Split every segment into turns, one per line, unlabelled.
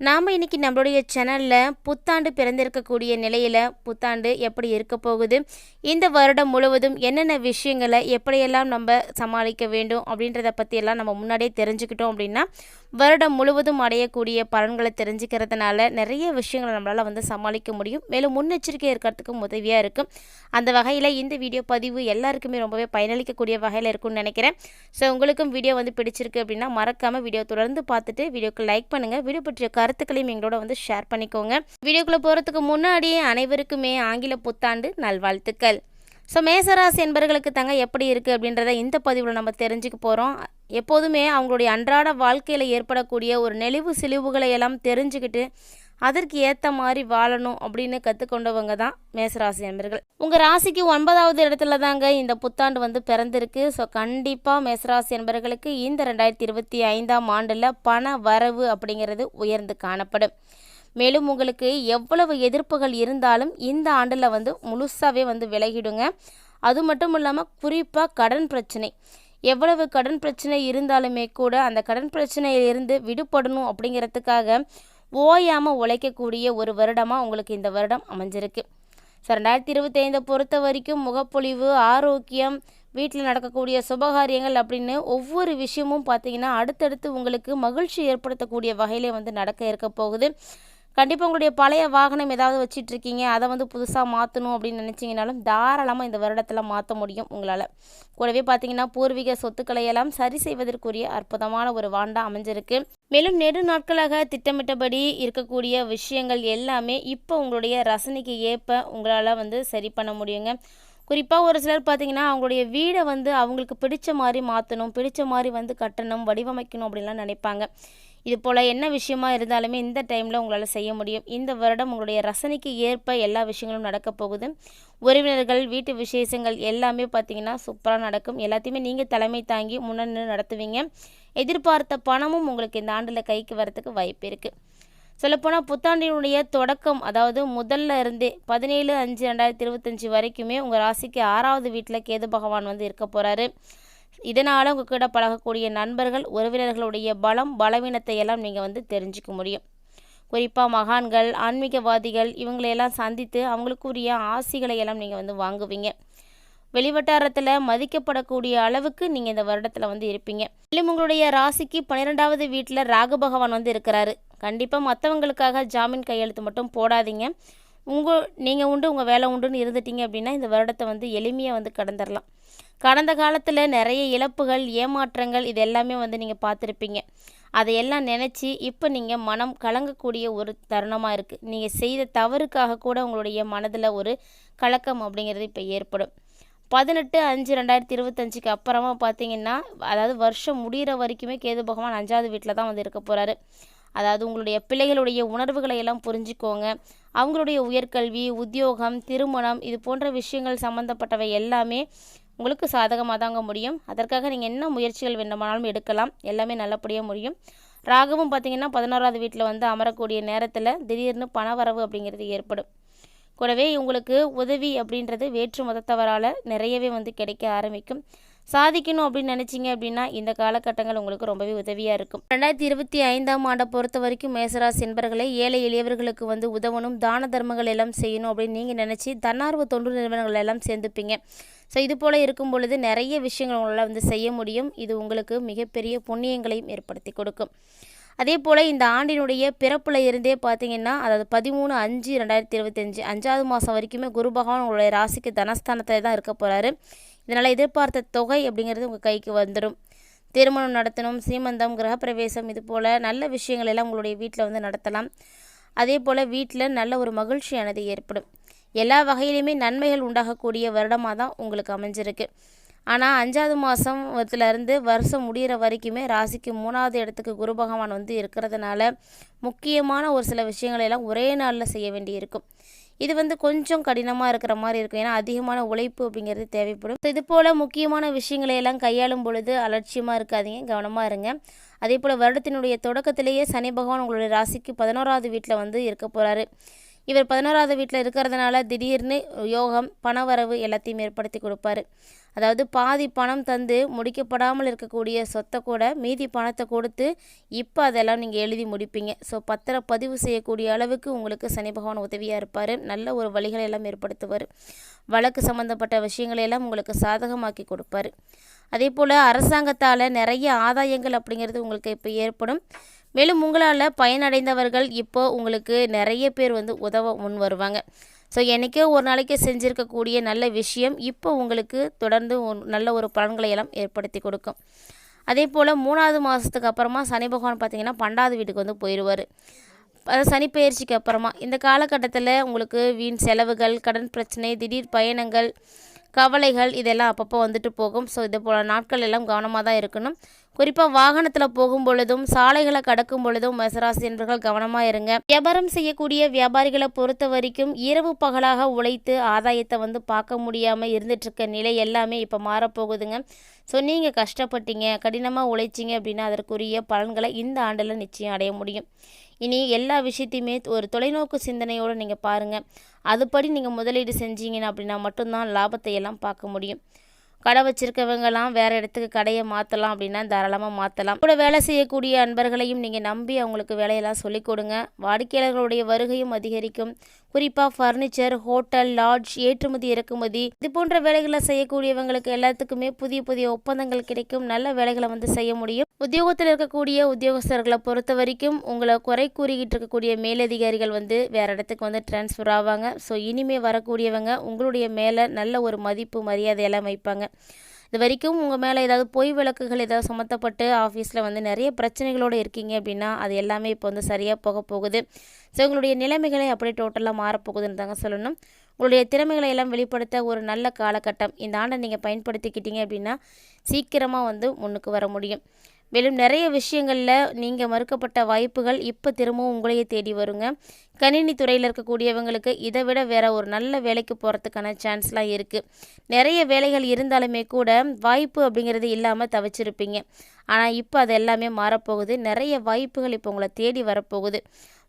நாம் இன்றைக்கி நம்மளுடைய சேனலில் புத்தாண்டு பிறந்திருக்கக்கூடிய நிலையில் புத்தாண்டு எப்படி இருக்க போகுது இந்த வருடம் முழுவதும் என்னென்ன விஷயங்களை எப்படியெல்லாம் நம்ம சமாளிக்க வேண்டும் அப்படின்றத பற்றியெல்லாம் நம்ம முன்னாடியே தெரிஞ்சுக்கிட்டோம் அப்படின்னா வருடம் முழுவதும் அடையக்கூடிய பலன்களை தெரிஞ்சுக்கிறதுனால நிறைய விஷயங்களை நம்மளால் வந்து சமாளிக்க முடியும். மேலும் முன்னெச்சரிக்கை இருக்கிறதுக்கும் உதவியாக இருக்கும். அந்த வகையில் இந்த வீடியோ பதிவு எல்லாருக்குமே ரொம்பவே பயனளிக்கக்கூடிய வகையில் இருக்கும்னு நினைக்கிறேன். ஸோ உங்களுக்கும் வீடியோ வந்து பிடிச்சிருக்கு அப்படின்னா மறக்காமல் வீடியோ தொடர்ந்து பார்த்துட்டு வீடியோக்கு லைக் பண்ணுங்கள் வீடியோ பற்றிய கருத்துக்களையும் எங்களோட வந்து ஷேர் பண்ணிக்கோங்க. வீடியோக்குள்ளே போகிறதுக்கு முன்னாடியே அனைவருக்குமே ஆங்கில புத்தாண்டு நல்வாழ்த்துக்கள். ஸோ மேசராசி என்பர்களுக்கு தாங்க எப்படி இருக்குது அப்படின்றத இந்த பதிவில் நம்ம தெரிஞ்சுக்க போகிறோம் எப்போதுமே அவங்களுடைய அன்றாட வாழ்க்கையில் ஏற்படக்கூடிய ஒரு நெளிவு சிலிவுகளை எல்லாம் தெரிஞ்சுக்கிட்டு அதற்கு ஏற்ற மாதிரி வாழணும் அப்படின்னு கற்றுக்கொண்டவங்க தான் மேசராசி என்பர்கள் உங்கள் ராசிக்கு ஒன்பதாவது இடத்துல தாங்க இந்த புத்தாண்டு வந்து பிறந்திருக்கு. ஸோ கண்டிப்பாக மேசராசி நண்பர்களுக்கு இந்த ரெண்டாயிரத்தி இருபத்தி ஐந்தாம் ஆண்டில் பண வரவு அப்படிங்கிறது உயர்ந்து காணப்படும். மேலும் உங்களுக்கு எவ்வளவு எதிர்ப்புகள் இருந்தாலும் இந்த ஆண்டில் வந்து முழுசாகவே வந்து விலகிடுங்க. அது மட்டும் இல்லாமல் குறிப்பாக கடன் பிரச்சனை. எவ்வளவு கடன் பிரச்சனை இருந்தாலுமே கூட அந்த கடன் பிரச்சனையிலிருந்து விடுபடணும் அப்படிங்கிறதுக்காக ஓயாமல் உழைக்கக்கூடிய ஒரு வருடமாக உங்களுக்கு இந்த வருடம் அமைஞ்சிருக்கு. ஸோ ரெண்டாயிரத்தி இருபத்தைந்தை பொறுத்த வரைக்கும் முகப்பொழிவு ஆரோக்கியம் வீட்டில் நடக்கக்கூடிய சுபகாரியங்கள் அப்படின்னு ஒவ்வொரு விஷயமும் பார்த்தீங்கன்னா அடுத்தடுத்து உங்களுக்கு மகிழ்ச்சி ஏற்படுத்தக்கூடிய வகையிலே வந்து நடக்க இருக்க போகுது. கண்டிப்பாக உங்களுடைய பழைய வாகனம் ஏதாவது வச்சிட்டு இருக்கீங்க அதை வந்து புதுசாக மாற்றணும் அப்படின்னு நினச்சிங்கனாலும் தாராளமாக இந்த வருடத்தில் மாற்ற முடியும் உங்களால். கூடவே பார்த்தீங்கன்னா பூர்வீக சொத்துக்களை எல்லாம் சரி செய்வதற்குரிய அற்புதமான ஒரு வாண்டா அமைஞ்சிருக்கு. மேலும் நெடு நாட்களாக திட்டமிட்டபடி இருக்கக்கூடிய விஷயங்கள் எல்லாமே இப்போ உங்களுடைய ரசனைக்கு ஏற்ப உங்களால் வந்து சரி பண்ண முடியுங்க. குறிப்பாக ஒரு சிலர் பார்த்தீங்கன்னா அவங்களுடைய வீடை வந்து அவங்களுக்கு பிடிச்ச மாதிரி மாற்றணும் பிடிச்ச மாதிரி வந்து கட்டணும் வடிவமைக்கணும் அப்படின்லாம் நினைப்பாங்க. இது போல் என்ன விஷயமா இருந்தாலுமே இந்த டைமில் உங்களால் செய்ய முடியும். இந்த வருடம் உங்களுடைய ரசனைக்கு ஏற்ப எல்லா விஷயங்களும் நடக்க போகுது. உறவினர்கள் வீட்டு விசேஷங்கள் எல்லாமே பார்த்தீங்கன்னா சூப்பராக நடக்கும். எல்லாத்தையுமே நீங்கள் தலைமை தாங்கி முன்னணி நடத்துவீங்க. எதிர்பார்த்த பணமும் உங்களுக்கு இந்த ஆண்டில் கைக்கு வரத்துக்கு வாய்ப்பு இருக்குது சொல்லப்போனால் புத்தாண்டினுடைய தொடக்கம் அதாவது முதல்ல இருந்தே பதினேழு அஞ்சு ரெண்டாயிரத்தி இருபத்தஞ்சி வரைக்குமே உங்கள் ராசிக்கு ஆறாவது வீட்டில் கேது பகவான் வந்து இருக்க போகிறாரு இதனால் உங்கள் பழகக்கூடிய நண்பர்கள் உறவினர்களுடைய பலம் பலவீனத்தை எல்லாம் நீங்கள் வந்து தெரிஞ்சுக்க முடியும். குறிப்பாக மகான்கள் ஆன்மீகவாதிகள் இவங்களையெல்லாம் சந்தித்து அவங்களுக்குரிய ஆசிகளை எல்லாம் நீங்கள் வந்து வாங்குவீங்க. வெளிவட்டாரத்தில் மதிக்கப்படக்கூடிய அளவுக்கு நீங்கள் இந்த வருடத்தில் வந்து இருப்பீங்க. மேலும் உங்களுடைய ராசிக்கு பன்னிரெண்டாவது வீட்டில் ராகு பகவான் வந்து இருக்கிறாரு. கண்டிப்பாக மற்றவங்களுக்காக ஜாமீன் கையெழுத்து மட்டும் போடாதீங்க. உங்கள் நீங்கள் உண்டு உங்கள் வேலை உண்டுன்னு இருந்துட்டீங்க அப்படின்னா இந்த வருடத்தை வந்து எளிமையாக வந்து கடந்துடலாம் கடந்த காலத்தில் நிறைய இழப்புகள் ஏமாற்றங்கள் இது எல்லாமே வந்து நீங்கள் பார்த்துருப்பீங்க. அதையெல்லாம் நினச்சி இப்போ நீங்கள் மனம் கலங்கக்கூடிய ஒரு தருணமாக இருக்குது நீங்கள் செய்த தவறுக்காக கூட உங்களுடைய மனதில் ஒரு கலக்கம் அப்படிங்கிறது இப்போ ஏற்படும். பதினெட்டு அஞ்சு ரெண்டாயிரத்தி இருபத்தஞ்சுக்கு அப்புறமா பார்த்தீங்கன்னா அதாவது வருஷம் முடிகிற வரைக்குமே கேது பகவான் அஞ்சாவது வீட்டில் தான் வந்து இருக்க போகிறாரு அதாவது உங்களுடைய பிள்ளைகளுடைய உணர்வுகளை எல்லாம் புரிஞ்சுக்கோங்க. அவங்களுடைய உயர்கல்வி உத்தியோகம் திருமணம் இது போன்ற விஷயங்கள் சம்மந்தப்பட்டவை எல்லாமே உங்களுக்கு சாதகமாக தாங்க முடியும். அதற்காக நீங்கள் என்ன முயற்சிகள் வேண்டுமானாலும் எடுக்கலாம். எல்லாமே நல்லபடியாக முடியும். ராகவும் பார்த்தீங்கன்னா பதினோராவது வீட்டில் வந்து அமரக்கூடிய நேரத்தில் திடீர்னு பணவரவு அப்படிங்கிறது ஏற்படும். கூடவே உங்களுக்கு உதவி அப்படின்றது வேற்று மதத்தவரால் நிறையவே வந்து கிடைக்க ஆரம்பிக்கும். சாதிக்கணும் அப்படின்னு நினச்சிங்க அப்படின்னா இந்த காலகட்டங்கள் உங்களுக்கு ரொம்பவே உதவியாக இருக்கும். ரெண்டாயிரத்தி இருபத்தி ஐந்தாம் ஆண்டை பொறுத்த வரைக்கும் மேசராசி என்பர்களை ஏழை எளியவர்களுக்கு வந்து உதவணும் தான தர்மங்கள் எல்லாம் செய்யணும் அப்படின்னு நீங்கள் நினச்சி தன்னார்வ தொண்டு நிறுவனங்கள் எல்லாம் சேர்ந்துப்பீங்க. ஸோ இது போல் இருக்கும் பொழுது நிறைய விஷயங்கள் உங்களால் வந்து செய்ய முடியும். இது உங்களுக்கு மிகப்பெரிய புண்ணியங்களையும் ஏற்படுத்தி கொடுக்கும். அதே போல் இந்த ஆண்டினுடைய பிறப்பில் இருந்தே பார்த்தீங்கன்னா அதாவது பதிமூணு அஞ்சு ரெண்டாயிரத்தி இருபத்தஞ்சு அஞ்சாவது மாதம் வரைக்குமே குரு பகவான் உங்களுடைய ராசிக்கு தனஸ்தானத்தில் தான் இருக்க போகிறாரு இதனால் எதிர்பார்த்த தொகை அப்படிங்கிறது உங்கள் கைக்கு வந்துடும் திருமணம் நடத்தணும் சீமந்தம் கிரகப்பிரவேசம் இது போல் நல்ல விஷயங்கள் எல்லாம் உங்களுடைய வீட்டில் வந்து நடத்தலாம். அதே போல் வீட்டில் நல்ல ஒரு மகிழ்ச்சியானது ஏற்படும். எல்லா வகையிலையுமே நன்மைகள் உண்டாகக்கூடிய வருடமாக தான் உங்களுக்கு அமைஞ்சிருக்கு. ஆனால் அஞ்சாவது மாதத்துலேருந்து வருஷம் முடிகிற வரைக்குமே ராசிக்கு மூணாவது இடத்துக்கு குரு பகவான் வந்து இருக்கிறதுனால முக்கியமான ஒரு சில விஷயங்களையெல்லாம் ஒரே நாளில் செய்ய வேண்டியிருக்கும். இது வந்து கொஞ்சம் கடினமாக இருக்கிற மாதிரி இருக்கும். ஏன்னா அதிகமான உழைப்பு அப்படிங்கிறது தேவைப்படும். ஸோ இது போல் முக்கியமான விஷயங்களையெல்லாம் கையாளும் பொழுது அலட்சியமாக இருக்காதீங்க. கவனமாக இருங்க. அதே போல் வருடத்தினுடைய தொடக்கத்திலேயே சனி பகவான் உங்களுடைய ராசிக்கு பதினோராவது வீட்டில் வந்து இருக்க போகிறாரு இவர் பதினோராவது வீட்டில் இருக்கிறதுனால திடீர்னு யோகம் பணவரவு எல்லாத்தையும் ஏற்படுத்தி கொடுப்பாரு. அதாவது பாதி பணம் தந்து முடிக்கப்படாமல் இருக்கக்கூடிய சொத்தை கூட மீதி பணத்தை கொடுத்து இப்போ அதெல்லாம் நீங்கள் எழுதி முடிப்பீங்க. ஸோ பத்திரப்பதிவு செய்யக்கூடிய அளவுக்கு உங்களுக்கு சனி பகவான் உதவியாக இருப்பார். நல்ல ஒரு வழிகளை எல்லாம் ஏற்படுத்துவார். வழக்கு சம்மந்தப்பட்ட விஷயங்களை எல்லாம் உங்களுக்கு சாதகமாக்கி கொடுப்பாரு. அதே போல் அரசாங்கத்தால் நிறைய ஆதாயங்கள் அப்படிங்கிறது உங்களுக்கு இப்போ ஏற்படும். மேலும் உங்களால் பயனடைந்தவர்கள் இப்போ உங்களுக்கு நிறைய பேர் வந்து உதவ முன் வருவாங்க. ஸோ என்றைக்கோ ஒரு நாளைக்கு செஞ்சுருக்கக்கூடிய நல்ல விஷயம் இப்போ உங்களுக்கு தொடர்ந்து ஒரு நல்ல ஒரு பலன்களை எல்லாம் ஏற்படுத்தி கொடுக்கும். அதே போல் மூணாவது மாதத்துக்கு அப்புறமா சனி பகவான் பார்த்தீங்கன்னா பன்னெண்டாவது வீட்டுக்கு வந்து போயிடுவார் அது சனிப்பெயர்ச்சிக்கு அப்புறமா இந்த காலகட்டத்தில் உங்களுக்கு வீண் செலவுகள் கடன் பிரச்சனை திடீர் பயணங்கள் கவலைகள் இதெல்லாம் அப்பப்போ வந்துட்டு போகும். ஸோ இது போல் நாட்கள் எல்லாம் கவனமாக தான் இருக்கணும். குறிப்பாக வாகனத்தில் போகும் பொழுதும் சாலைகளை கடக்கும் பொழுதும் மெசராசி என்பர்கள் கவனமாக இருங்க. வியாபாரம் செய்யக்கூடிய வியாபாரிகளை பொறுத்த வரைக்கும் இரவு பகலாக உழைத்து ஆதாயத்தை வந்து பார்க்க முடியாமல் இருந்துட்டுருக்க நிலை எல்லாமே இப்போ மாறப்போகுதுங்க. ஸோ நீங்கள் கஷ்டப்பட்டீங்க கடினமாக உழைச்சிங்க அப்படின்னா அதற்குரிய பலன்களை இந்த ஆண்டில் நிச்சயம் அடைய முடியும். இனி எல்லா விஷயத்தையுமே ஒரு தொலைநோக்கு சிந்தனையோடு நீங்கள் பாருங்கள் அதுபடி நீங்கள் முதலீடு செஞ்சீங்கன்னா அப்படின்னா மட்டும்தான் லாபத்தை எல்லாம் பார்க்க முடியும். கடை வச்சுருக்கவங்கலாம் வேறு இடத்துக்கு கடையை மாற்றலாம் அப்படின்னா தாராளமாக மாற்றலாம் கூட வேலை செய்யக்கூடிய அன்பர்களையும் நீங்கள் நம்பி அவங்களுக்கு வேலையெல்லாம் சொல்லிக் கொடுங்க. வாடிக்கையாளர்களுடைய வருகையும் அதிகரிக்கும். குறிப்பாக ஃபர்னிச்சர் ஹோட்டல் லாட்ஜ் ஏற்றுமதி இறக்குமதி இது போன்ற வேலைகளை செய்யக்கூடியவங்களுக்கு எல்லாத்துக்குமே புதிய புதிய ஒப்பந்தங்கள் கிடைக்கும். நல்ல வேலைகளை வந்து செய்ய முடியும். உத்தியோகத்தில் இருக்கக்கூடிய உத்தியோகஸ்தர்களை பொறுத்த வரைக்கும் உங்களை குறை கூறிக்கிட்டு இருக்கக்கூடிய மேலதிகாரிகள் வந்து வேறு இடத்துக்கு வந்து ட்ரான்ஸ்ஃபர் ஆவாங்க. ஸோ இனிமே வரக்கூடியவங்க உங்களுடைய மேலே நல்ல ஒரு மதிப்பு மரியாதையெல்லாம் வைப்பாங்க. இது வரைக்கும் உங்கள் மேலே ஏதாவது பொய் விளக்குகள் ஏதாவது சுமத்தப்பட்டு ஆஃபீஸில் வந்து நிறைய பிரச்சனைகளோடு இருக்கீங்க அப்படின்னா அது எல்லாமே இப்போ வந்து சரியாக போக போகுது. ஸோ உங்களுடைய நிலைமைகளை அப்படியே டோட்டலாக மாறப்போகுதுன்னு தாங்க சொல்லணும். உங்களுடைய திறமைகளை எல்லாம் வெளிப்படுத்த ஒரு நல்ல காலகட்டம். இந்த ஆண்டை நீங்கள் பயன்படுத்திக்கிட்டீங்க அப்படின்னா சீக்கிரமாக வந்து முன்னுக்கு வர முடியும். மேலும் நிறைய விஷயங்களில் நீங்கள் மறுக்கப்பட்ட வாய்ப்புகள் இப்போ திரும்பவும் உங்களையே தேடி வருங்க. கணினி துறையில் இருக்கக்கூடியவங்களுக்கு இதை விட வேற ஒரு நல்ல வேலைக்கு போகிறதுக்கான சான்ஸ்லாம் இருக்குது நிறைய வேலைகள் இருந்தாலுமே கூட வாய்ப்பு அப்படிங்கிறது இல்லாமல் தவிச்சிருப்பீங்க. ஆனால் இப்போ அது எல்லாமே மாறப்போகுது. நிறைய வாய்ப்புகள் இப்போ உங்களை தேடி வரப்போகுது.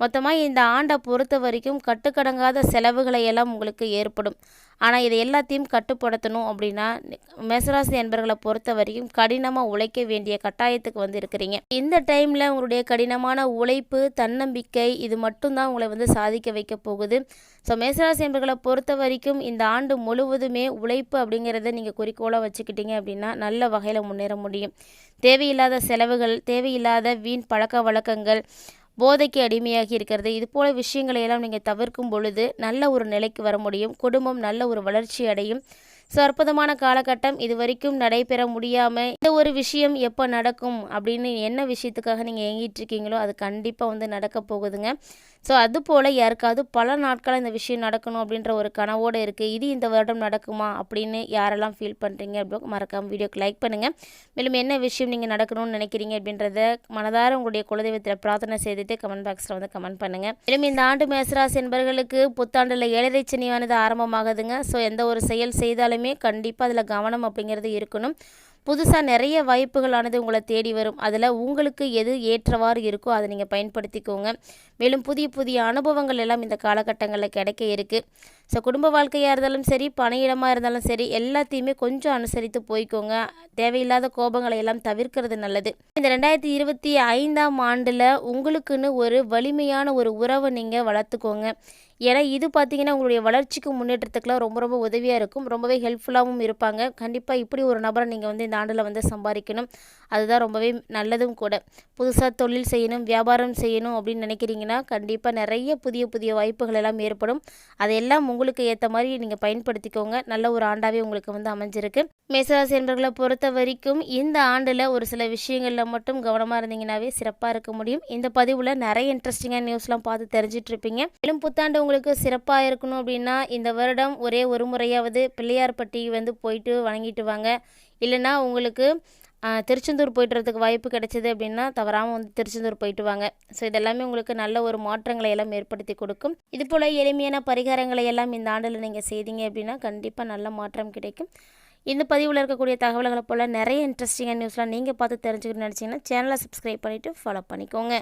மொத்தமாக இந்த ஆண்டை பொறுத்த வரைக்கும் கட்டுக்கடங்காத செலவுகளை எல்லாம் உங்களுக்கு ஏற்படும். ஆனால் இதை எல்லாத்தையும் கட்டுப்படுத்தணும் அப்படின்னா மேசராசி என்பர்களை பொறுத்த வரைக்கும் கடினமாக உழைக்க வேண்டிய கட்டாயத்துக்கு வந்து இருக்கிறீங்க இந்த டைமில் உங்களுடைய கடினமான உழைப்பு தன்னம்பிக்கை இது மட்டும்தான் உங்களை வந்து சாதிக்க வைக்க போகுது. ஸோ மேசராசி என்பர்களை பொறுத்த வரைக்கும் இந்த ஆண்டு முழுவதுமே உழைப்பு அப்படிங்கிறத நீங்கள் குறிக்கோளாக வச்சுக்கிட்டீங்க அப்படின்னா நல்ல வகையில் முன்னேற முடியும். தேவையில்லாத செலவுகள் தேவையில்லாத வீண் பழக்க வழக்கங்கள் போதைக்கு அடிமையாகி இருக்கிறது. இது போல விஷயங்களை எல்லாம் நீங்கள் தவிர்க்கும் பொழுது நல்ல ஒரு நிலைக்கு வர முடியும். குடும்பம் நல்ல ஒரு வளர்ச்சி அடையும். ஸோ அற்புதமான காலகட்டம். இது வரைக்கும் நடைபெற முடியாமல் இந்த ஒரு விஷயம் எப்போ நடக்கும்? அப்படின்னு என்ன விஷயத்துக்காக நீங்கள் ஏங்கிட்டு இருக்கீங்களோ அது கண்டிப்பாக வந்து நடக்க போகுதுங்க. ஸோ அது போல் யாருக்காவது பல நாட்களாக இந்த விஷயம் நடக்கணும் அப்படின்ற ஒரு கனவோடு இருக்குது இது இந்த வருடம் நடக்குமா அப்படின்னு யாரெல்லாம் ஃபீல் பண்ணுறீங்க அப்படின்னு மறக்காமல் வீடியோக்கு லைக் பண்ணுங்கள் மேலும் என்ன விஷயம் நீங்கள் நடக்கணும்னு நினைக்கிறீங்க அப்படின்றத மனதார உங்களுடைய குலதெய்வத்தில் பிரார்த்தனை செய்துட்டு கமெண்ட் பாக்ஸில் வந்து கமெண்ட் பண்ணுங்கள் மேலும் இந்த ஆண்டு மேசராசி என்பவர்களுக்கு புத்தாண்டில் ஏழரை சனியானது ஆரம்பமாகுதுங்க. ஸோ எந்த ஒரு செயல் செய்தாலுமே கண்டிப்பாக அதில் கவனம் அப்படிங்கிறது இருக்கணும். புதுசாக நிறைய வாய்ப்புகளானது உங்களை தேடி வரும். அதில் உங்களுக்கு எது ஏற்றவாறு இருக்கோ அதை நீங்கள் பயன்படுத்திக்கோங்க. மேலும் புதிய புதிய அனுபவங்கள் எல்லாம் இந்த காலகட்டங்களில் கிடைக்க இருக்குது ஸோ குடும்ப வாழ்க்கையாக இருந்தாலும் சரி பணியிடமாக இருந்தாலும் சரி எல்லாத்தையுமே கொஞ்சம் அனுசரித்து போய்க்கோங்க. தேவையில்லாத கோபங்களை எல்லாம் தவிர்க்கிறது நல்லது. இந்த ரெண்டாயிரத்தி இருபத்தி ஐந்தாம் ஆண்டில் உங்களுக்குன்னு ஒரு வலிமையான ஒரு உறவை நீங்கள் வளர்த்துக்கோங்க. ஏன்னா இது பார்த்திங்கன்னா உங்களுடைய வளர்ச்சிக்கு முன்னேற்றத்துக்குலாம் ரொம்ப ரொம்ப உதவியாக இருக்கும். ரொம்பவே ஹெல்ப்ஃபுல்லாகவும் இருப்பாங்க. கண்டிப்பாக இப்படி ஒரு நபரை நீங்கள் வந்து இந்த ஆண்டில் வந்து சம்பாதிக்கணும். அதுதான் ரொம்பவே நல்லதும் கூட. புதுசாக தொழில் செய்யணும் வியாபாரம் செய்யணும் அப்படின்னு நினைக்கிறீங்கன்னா கண்டிப்பாக நிறைய புதிய புதிய வாய்ப்புகள் எல்லாம் ஏற்படும். அதையெல்லாம் உங்களுக்கு ஏற்ற மாதிரி நீங்கள் பயன்படுத்திக்கோங்க. நல்ல ஒரு ஆண்டாகவே உங்களுக்கு வந்து அமைஞ்சிருக்கு. மேசராசி என்பர்களை பொறுத்த வரைக்கும் இந்த ஆண்டில் ஒரு சில விஷயங்களில் மட்டும் கவனமாக இருந்தீங்கன்னாவே சிறப்பாக இருக்க முடியும். இந்த பதிவில் நிறைய இன்ட்ரெஸ்டிங்காக நியூஸ்லாம் பார்த்து தெரிஞ்சிட்ருப்பீங்க மேலும் புத்தாண்டு உங்களுக்கு சிறப்பாக இருக்கணும் அப்படின்னா இந்த வருடம் ஒரே ஒரு முறையாவது பிள்ளையார்பட்டி வந்து போயிட்டு வணங்கிட்டு வாங்க. இல்லைன்னா உங்களுக்கு திருச்செந்தூர் போயிட்டுறதுக்கு வாய்ப்பு கிடைச்சிது அப்படின்னா தவறாமல் வந்து திருச்செந்தூர் போயிட்டு வாங்க. ஸோ இதெல்லாமே உங்களுக்கு நல்ல ஒரு மாற்றங்களை எல்லாம் ஏற்படுத்தி கொடுக்கும். இது போல் எளிமையான பரிகாரங்களை எல்லாம் இந்த ஆண்டில் நீங்கள் செய்தீங்க அப்படின்னா கண்டிப்பாக நல்ல மாற்றம் கிடைக்கும். இந்த பதிவில் இருக்கக்கூடிய தகவல்களை போல் நிறைய இன்ட்ரெஸ்டிங்காக நியூஸ்லாம் நீங்கள் பார்த்து தெரிஞ்சுக்கணும்னு நினச்சிங்கன்னா சேனலை சப்ஸ்கிரைப் பண்ணிவிட்டு ஃபாலோ பண்ணிக்கோங்க.